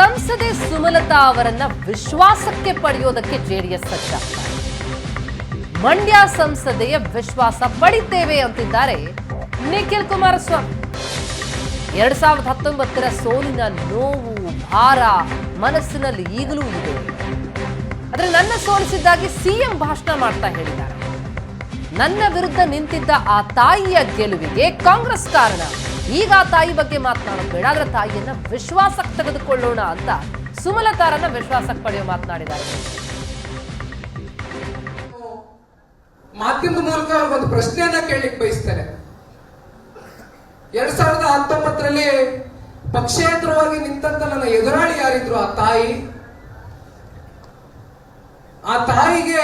ಸಂಸದೆ ಸುಮಲತಾ ಅವರನ್ನ ವಿಶ್ವಾಸಕ್ಕೆ ಪಡೆಯೋದಕ್ಕೆ ಜೆಡಿಎಸ್ ಸಜ್ಜ ಮಂಡ್ಯ ಸಂಸದೆಯ ವಿಶ್ವಾಸ ಪಡಿತೇವೆ ಅಂತಿದ್ದಾರೆ ನಿಖಿಲ್ ಕುಮಾರಸ್ವಾಮಿ. ಎರಡ್ ಸಾವಿರದ ಹತ್ತೊಂಬತ್ತರ ಸೋಲಿನ ನೋವು, ಭಾರ ಮನಸ್ಸಿನಲ್ಲಿ ಈಗಲೂ ಇದೆ. ಆದ್ರೆ ನನ್ನ ಸೋಲಿಸಿದ್ದಾಗಿ ಸಿಎಂ ಭಾಷಣ ಮಾಡ್ತಾ ಹೇಳಿದ್ದಾರೆ. ನನ್ನ ವಿರುದ್ಧ ನಿಂತಿದ್ದ ಆ ತಾಯಿಯ ಗೆಲುವಿಗೆ ಕಾಂಗ್ರೆಸ್ ಕಾರಣ. ಈಗ ಆ ತಾಯಿ ಬಗ್ಗೆ ಮಾತನಾಡೋದು ಬೇಡ ಆದ್ರೆ ತಾಯಿಯನ್ನ ವಿಶ್ವಾಸಕ್ಕೆ ತೆಗೆದುಕೊಳ್ಳೋಣ ಅಂತ ಸುಮಲತಾರನ್ನ ವಿಶ್ವಾಸಕ್ಕೆ ಪಡೆಯೋ ಮಾತನಾಡಿದ್ದಾರೆ. ಮಾಧ್ಯಮದ ಮೂಲಕ ಒಂದು ಪ್ರಶ್ನೆಯನ್ನ ಕೇಳಲಿಕ್ಕೆ ಬಯಸ್ತಾರೆ ಎರಡ್ ಸಾವಿರದ ಹತ್ತೊಂಬತ್ತರಲ್ಲಿ ಪಕ್ಷೇತರವಾಗಿ ನಿಂತಂತ ನನ್ನ ಎದುರಾಳಿ ಯಾರಿದ್ರು? ಆ ತಾಯಿ. ಆ ತಾಯಿಗೆ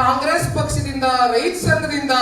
ಕಾಂಗ್ರೆಸ್ ಪಕ್ಷದಿಂದ, ರೈತ ಸಂಘದಿಂದ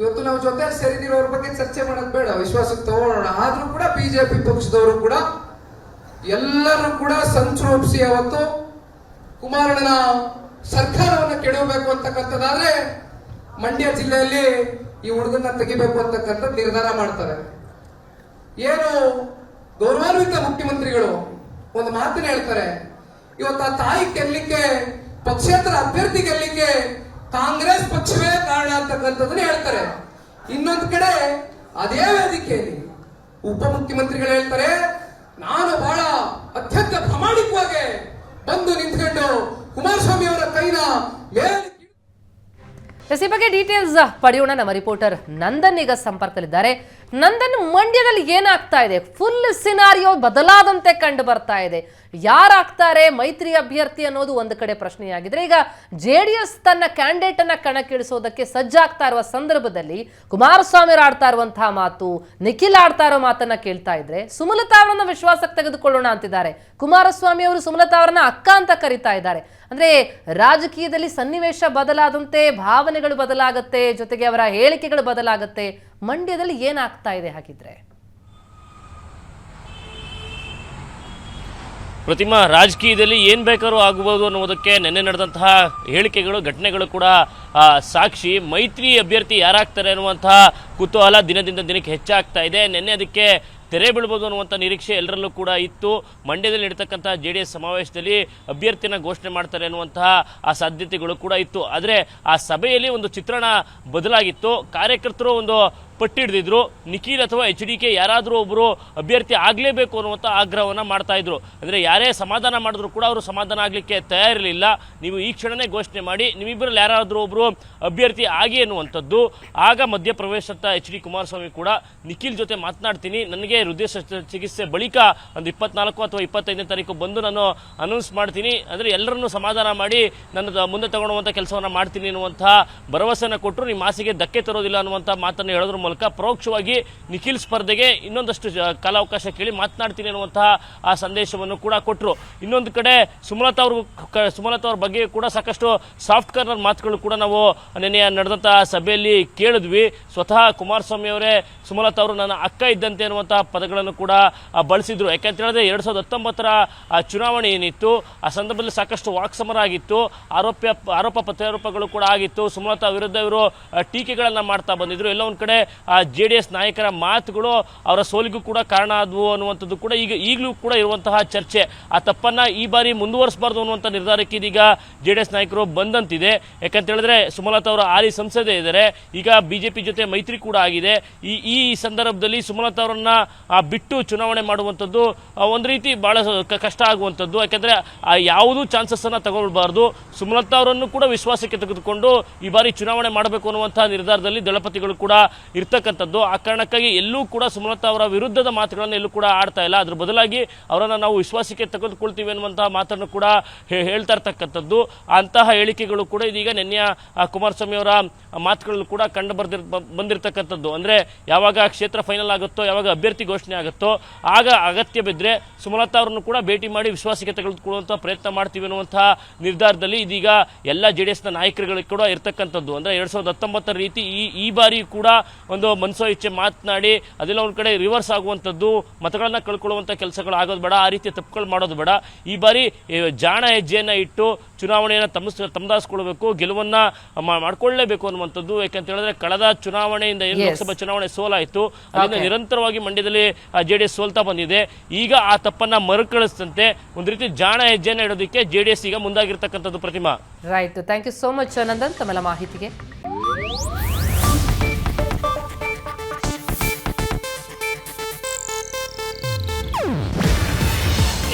ಇವತ್ತು ನಾವು ಜೊತೆ ಸೇರಿದಿರೋರ ಬಗ್ಗೆ ಚರ್ಚೆ ಮಾಡೋದು ಬೇಡ ವಿಶ್ವಾಸಕ್ಕೆ ತಗೊಳ್ಳೋಣ. ಆದ್ರೂ ಕೂಡ ಬಿಜೆಪಿ ಪಕ್ಷದವರು ಕೂಡ ಎಲ್ಲರೂ ಕೂಡ ಸಂಚು ಅವತ್ತು. ಕುಮಾರಣ್ಣನ ಸರ್ಕಾರವನ್ನು ಕೆಡಬೇಕು ಅಂತಕ್ಕಂಥದ್ದಾದ್ರೆ ಮಂಡ್ಯ ಜಿಲ್ಲೆಯಲ್ಲಿ ಈ ಹುಡುಗನ ತೆಗಿಬೇಕು ಅಂತಕ್ಕಂಥ ನಿರ್ಧಾರ ಮಾಡ್ತಾರೆ. ಏನು ಗೌರವಾನ್ವಿತ ಮುಖ್ಯಮಂತ್ರಿಗಳು ಒಂದು ಮಾತನ್ನ ಹೇಳ್ತಾರೆ, ಇವತ್ತು ಆ ತಾಯಿ ಗೆಲ್ಲಿಕ್ಕೆ ಪಕ್ಷೇತರ ಅಭ್ಯರ್ಥಿ ಗೆಲ್ಲಿಕ್ಕೆ ಕಾಂಗ್ರೆಸ್ ಪಕ್ಷವೇ ಕಾರಣ ಅಂತಕ್ಕಂಥದ್ದನ್ನ ಹೇಳ್ತಾರೆ. ಇನ್ನೊಂದು ಕಡೆ ಅದೇ ವೇದಿಕೆಯಲ್ಲಿ ಉಪಮುಖ್ಯಮಂತ್ರಿಗಳು ಹೇಳ್ತಾರೆ, ನಾನು ಬಹಳ ಅತ್ಯಂತ ಪ್ರಾಮಾಣಿಕವಾಗಿ ಬಂದು ನಿಂತ್ಕೊಂಡು ಕುಮಾರಸ್ವಾಮಿ ಅವರ ಕೈನ ಈ ಬಗ್ಗೆ ಡೀಟೇಲ್ಸ್ ಪಡೆಯೋಣ ನಮ್ಮ ರಿಪೋರ್ಟರ್ ನಂದನ್ ಈಗ ಸಂಪರ್ಕದಲ್ಲಿದ್ದಾರೆ. ನಂದನ್ ಮಂಡ್ಯದಲ್ಲಿ ಏನಾಗ್ತಾ ಇದೆ? ಫುಲ್ ಸಿನಾರಿಯೋ ಬದಲಾದಂತೆ ಕಂಡು ಬರ್ತಾ ಇದೆ. ಯಾರಾಗ್ತಾರೆ? ಮೈತ್ರಿ ಅಭ್ಯರ್ಥಿ ಅನ್ನೋದು ಒಂದು ಕಡೆ ಪ್ರಶ್ನೆಯಾಗಿದ್ರೆ, ಈಗ ಜೆ ಡಿ ಎಸ್ ತನ್ನ ಕ್ಯಾಂಡಿಡೇಟ್ ಅನ್ನ ಕಣಕ್ಕಿಳಿಸೋದಕ್ಕೆ ಸಜ್ಜಾಗ್ತಾ ಇರುವ ಸಂದರ್ಭದಲ್ಲಿ ಕುಮಾರಸ್ವಾಮಿ ಆಡ್ತಾ ಇರುವಂತಹ ಮಾತು, ನಿಖಿಲ್ ಆಡ್ತಾ ಇರೋ ಮಾತನ್ನ ಕೇಳ್ತಾ ಇದ್ರೆ ಸುಮಲತಾ ಅವರನ್ನ ವಿಶ್ವಾಸಕ್ಕೆ ತೆಗೆದುಕೊಳ್ಳೋಣ ಅಂತಿದ್ದಾರೆ. ಕುಮಾರಸ್ವಾಮಿ ಅವರು ಸುಮಲತಾ ಅವರನ್ನ ಅಕ್ಕ ಅಂತ ಕರೀತಾ ಇದ್ದಾರೆ. ಅಂದ್ರೆ ರಾಜಕೀಯದಲ್ಲಿ ಸನ್ನಿವೇಶ ಬದಲಾದಂತೆ, ಭಾವನೆಗಳು ಬದಲಾಗುತ್ತೆ, ಜೊತೆಗೆ ಅವರ ಹೇಳಿಕೆಗಳು ಬದಲಾಗತ್ತೆ. ಮಂಡ್ಯದಲ್ಲಿ ಏನಾಗ್ತಾ ಇದೆ ಹಾಗಿದ್ರೆ? ಪ್ರತಿಮಾ, ರಾಜಕೀಯದಲ್ಲಿ ಏನು ಬೇಕಾದ್ರೂ ಆಗಬಹುದು ಅನ್ನುವುದಕ್ಕೆ ನಿನ್ನೆ ನಡೆದಂತಹ ಹೇಳಿಕೆಗಳು, ಘಟನೆಗಳು ಕೂಡ ಸಾಕ್ಷಿ ಮೈತ್ರಿ ಅಭ್ಯರ್ಥಿ ಯಾರಾಗ್ತಾರೆ ಅನ್ನುವಂತಹ ಕುತೂಹಲ ದಿನದಿಂದ ದಿನಕ್ಕೆ ಹೆಚ್ಚಾಗ್ತಾ ಇದೆ. ನಿನ್ನೆ ಅದಕ್ಕೆ ತೆರೆ ಬೀಳ್ಬೋದು ಅನ್ನುವಂಥ ನಿರೀಕ್ಷೆ ಎಲ್ಲರಲ್ಲೂ ಕೂಡ ಇತ್ತು. ಮಂಡ್ಯದಲ್ಲಿ ನಡೀತಕ್ಕಂಥ ಜೆ ಡಿ ಎಸ್ ಸಮಾವೇಶದಲ್ಲಿ ಅಭ್ಯರ್ಥಿನ ಘೋಷಣೆ ಮಾಡ್ತಾರೆ ಅನ್ನುವಂತಹ ಆ, ಸಾಧ್ಯತೆಗಳು ಕೂಡ ಇತ್ತು. ಆದರೆ ಆ ಸಭೆಯಲ್ಲಿ ಒಂದು ಚಿತ್ರಣ ಬದಲಾಗಿತ್ತು. ಕಾರ್ಯಕರ್ತರು ಒಂದು ಪಟ್ಟಿ ಹಿಡಿದಿದ್ರು ನಿಖಿಲ್ ಅಥವಾ ಎಚ್ ಡಿ ಕೆ ಯಾರಾದರೂ ಒಬ್ಬರು ಅಭ್ಯರ್ಥಿ ಆಗಲೇಬೇಕು ಅನ್ನುವಂಥ ಆಗ್ರಹವನ್ನು ಮಾಡ್ತಾಯಿದ್ರು ಅಂದರೆ ಯಾರೇ ಸಮಾಧಾನ ಮಾಡಿದ್ರು ಕೂಡ ಅವರು ಸಮಾಧಾನ ಆಗಲಿಕ್ಕೆ ತಯಾರಿರಲಿಲ್ಲ. ನೀವು ಈ ಕ್ಷಣನೇ ಘೋಷಣೆ ಮಾಡಿ ನಿಮ್ಮಿಬ್ಬರಲ್ಲಿ ಯಾರಾದರೂ ಒಬ್ಬರು ಅಭ್ಯರ್ಥಿ ಆಗಿ ಅನ್ನುವಂಥದ್ದು. ಆಗ ಮಧ್ಯಪ್ರವೇಶದ ಎಚ್ ಡಿ ಕುಮಾರಸ್ವಾಮಿ ಕೂಡ ನಿಖಿಲ್ ಜೊತೆ ಮಾತನಾಡ್ತೀನಿ. ನನಗೆ ಹೃದಯ ಚಿಕಿತ್ಸೆ ಬಳಿಕ ಒಂದು ಇಪ್ಪತ್ನಾಲ್ಕು ಅಥವಾ ಇಪ್ಪತ್ತೈದನೇ ತಾರೀಕು ಬಂದು ನಾನು ಅನೌನ್ಸ್ ಮಾಡ್ತೀನಿ. ಅಂದರೆ ಎಲ್ಲರನ್ನೂ ಸಮಾಧಾನ ಮಾಡಿ ನನ್ನ ಮುಂದೆ ತಗೊಳ್ಳುವಂಥ ಕೆಲಸವನ್ನು ಮಾಡ್ತೀನಿ ಅನ್ನುವಂಥ ಭರವಸೆಯನ್ನು ಕೊಟ್ಟರು. ನಿಮ್ಮ ಮಾಸಿಗೆ ಧಕ್ಕೆ ತರೋದಿಲ್ಲ ಅನ್ನುವಂಥ ಮಾತನ್ನು ಹೇಳೋದ್ರ ಮೂಲಕ ಪರೋಕ್ಷವಾಗಿ ನಿಖಿಲ್ ಸ್ಪರ್ಧೆಗೆ ಇನ್ನೊಂದಷ್ಟು ಕಾಲಾವಕಾಶ ಕೇಳಿ ಮಾತನಾಡ್ತೀನಿ ಅನ್ನುವಂತಹ ಆ ಸಂದೇಶವನ್ನು ಕೂಡ ಕೊಟ್ಟರು ಇನ್ನೊಂದು ಕಡೆ ಸುಮಲತಾ ಅವರು ಸುಮಲತಾ ಅವ್ರ ಬಗ್ಗೆ ಕೂಡ ಸಾಕಷ್ಟು ಸಾಫ್ಟ್ ಕಾರ್ನರ್ ಮಾತುಗಳು ಕೂಡ ನಾವು ನಿನ್ನೆ ನಡೆದಂಥ ಸಭೆಯಲ್ಲಿ ಕೇಳಿದ್ವಿ. ಸ್ವತಃ ಕುಮಾರಸ್ವಾಮಿ ಅವರೇ, ಸುಮಲತಾ ಅವರು ನನ್ನ ಅಕ್ಕ ಇದ್ದಂತೆ ಅನ್ನುವಂತಹ ಪದಗಳನ್ನು ಕೂಡ ಬಳಸಿದ್ರು. ಯಾಕೆಂತ ಹೇಳಿದ್ರೆ ಎರಡು ಸಾವಿರದ ಹತ್ತೊಂಬತ್ತರ ಚುನಾವಣೆ ಏನಿತ್ತು, ಆ ಸಂದರ್ಭದಲ್ಲಿ ಸಾಕಷ್ಟು ವಾಕ್ಸಮರ ಆಗಿತ್ತು ಆರೋಪ ಆರೋಪ ಪ್ರತ್ಯಾರೋಪಗಳು ಕೂಡ ಆಗಿತ್ತು. ಸುಮಲತಾ ವಿರುದ್ಧ ಇವರು ಟೀಕೆಗಳನ್ನು ಮಾಡ್ತಾ ಬಂದಿದ್ರು. ಎಲ್ಲ ಒಂದು ಕಡೆ ಜೆ ಡಿ ಎಸ್ ನಾಯಕರ ಮಾತುಗಳು ಅವರ ಸೋಲಿಗೂ ಕೂಡ ಕಾರಣ ಆದವು ಅನ್ನುವಂಥದ್ದು ಕೂಡ ಈಗ ಈಗಲೂ ಕೂಡ ಇರುವಂತಹ ಚರ್ಚೆ. ಆ ತಪ್ಪನ್ನು ಈ ಬಾರಿ ಮುಂದುವರಿಸಬಾರ್ದು ಅನ್ನುವಂಥ ನಿರ್ಧಾರಕ್ಕೆ ಇದೀಗ ಜೆ ಡಿ ಎಸ್ ನಾಯಕರು ಬಂದಂತಿದೆ. ಯಾಕಂತ ಹೇಳಿದ್ರೆ ಸುಮಲತಾ ಅವರು ಹಾಲಿ ಸಂಸದೆ ಇದ್ದಾರೆ. ಈಗ ಬಿಜೆಪಿ ಜೊತೆ ಮೈತ್ರಿ ಕೂಡ ಆಗಿದೆ. ಈ ಈ ಸಂದರ್ಭದಲ್ಲಿ ಸುಮಲತಾ ಅವರನ್ನ ಬಿಟ್ಟು ಚುನಾವಣೆ ಮಾಡುವಂಥದ್ದು ಆ, ಒಂದು ರೀತಿ ಬಹಳ ಕಷ್ಟ ಆಗುವಂಥದ್ದು. ಯಾಕಂದ್ರೆ ಆ ಯಾವುದೂ ಚಾನ್ಸಸ್ ಅನ್ನ ತಗೊಳ್ಬಾರ್ದು. ಸುಮಲತಾ ಅವರನ್ನು ಕೂಡ ವಿಶ್ವಾಸಕ್ಕೆ ತೆಗೆದುಕೊಂಡು ಈ ಬಾರಿ ಚುನಾವಣೆ ಮಾಡಬೇಕು ಅನ್ನುವಂತಹ ನಿರ್ಧಾರದಲ್ಲಿ ದಳಪತಿಗಳು ಕೂಡ ಇರ್ತಕ್ಕಂಥದ್ದು. ಆ ಕಾರಣಕ್ಕಾಗಿ ಎಲ್ಲೂ ಕೂಡ ಸುಮಲತಾ ಅವರ ವಿರುದ್ಧದ ಮಾತುಗಳನ್ನು ಎಲ್ಲೂ ಕೂಡ ಆಡ್ತಾ ಇಲ್ಲ. ಅದ್ರ ಬದಲಾಗಿ ಅವರನ್ನು ನಾವು ವಿಶ್ವಾಸಕ್ಕೆ ತೆಗೆದುಕೊಳ್ತೀವಿ ಅನ್ನುವಂತಹ ಮಾತನ್ನು ಕೂಡ ಹೇಳ್ತಾ ಇರ್ತಕ್ಕಂಥದ್ದು. ಅಂತಹ ಹೇಳಿಕೆಗಳು ಕೂಡ ಇದೀಗ ನಿನ್ನೆಯ ಕುಮಾರಸ್ವಾಮಿ ಅವರ ಮಾತುಗಳಲ್ಲೂ ಕೂಡ ಕಂಡು ಬರ್ದಿರ್ ಬಂದಿರತಕ್ಕಂಥದ್ದು. ಅಂದರೆ ಯಾವಾಗ ಕ್ಷೇತ್ರ ಫೈನಲ್ ಆಗುತ್ತೋ, ಯಾವಾಗ ಅಭ್ಯರ್ಥಿ ಘೋಷಣೆ ಆಗುತ್ತೋ, ಆಗ ಅಗತ್ಯ ಬಿದ್ದರೆ ಸುಮಲತಾ ಅವರನ್ನು ಕೂಡ ಭೇಟಿ ಮಾಡಿ ವಿಶ್ವಾಸಕ್ಕೆ ತೆಗೆದುಕೊಳ್ಳುವಂಥ ಪ್ರಯತ್ನ ಮಾಡ್ತೀವಿ ಅನ್ನುವಂತಹ ನಿರ್ಧಾರದಲ್ಲಿ ಇದೀಗ ಎಲ್ಲ ಜೆ ಡಿ ಎಸ್ನ ನಾಯಕರುಗಳಿಗೆ ಕೂಡ ಇರ್ತಕ್ಕಂಥದ್ದು. ಅಂದರೆ ಎರಡು ಸಾವಿರದ ಹತ್ತೊಂಬತ್ತರ ರೀತಿ ಈ ಈ ಬಾರಿ ಕೂಡ ಒಂದು ಮನಸೋ ಇಚ್ಛೆ ಮಾತನಾಡಿ ಅದೆಲ್ಲ ಒಂದು ಕಡೆ ರಿವರ್ಸ್ ಆಗುವಂಥದ್ದು ಮತಗಳನ್ನ ಕಳ್ಕೊಳ್ಳುವಂಥ ಕೆಲಸಗಳು ಆಗೋದು ಬೇಡ ಆ ರೀತಿ ತಪ್ಪುಗಳು ಮಾಡೋದು ಬೇಡ. ಈ ಬಾರಿ ಜಾಣ ಹೆಜ್ಜೆಯನ್ನು ಇಟ್ಟು ಚುನಾವಣೆಯನ್ನು ತಮ್ಮಸ್ ತಮ್ಮದಾಸ್ಕೊಳ್ಬೇಕು ಗೆಲುವನ್ನ ಮಾಡ್ಕೊಳ್ಳೇಬೇಕು ಅನ್ನುವಂಥದ್ದು. ಯಾಕಂತ ಹೇಳಿದ್ರೆ ಕಳೆದ ಚುನಾವಣೆಯಿಂದ ಏನು ಲೋಕಸಭಾ ಚುನಾವಣೆ ಸೋಲಾಯಿತು. ಅದರಿಂದ ನಿರಂತರವಾಗಿ ಮಂಡ್ಯದಲ್ಲಿ ಜೆ ಡಿ ಎಸ್ ಸೋಲ್ತಾ ಬಂದಿದೆ. ಈಗ ಆ ತಪ್ಪನ್ನ ಮರುಕಳಿಸದಂತೆ ಒಂದು ರೀತಿ ಜಾಣ ಹೆಜ್ಜೆಯನ್ನು ಇಡೋದಕ್ಕೆ ಜೆ ಡಿ ಎಸ್ ಈಗ ಮುಂದಾಗಿರ್ತಕ್ಕಂಥದ್ದು Pratima. Right thank you so much Nandan ತಮ್ಮೆಲ್ಲ ಮಾಹಿತಿಗೆ.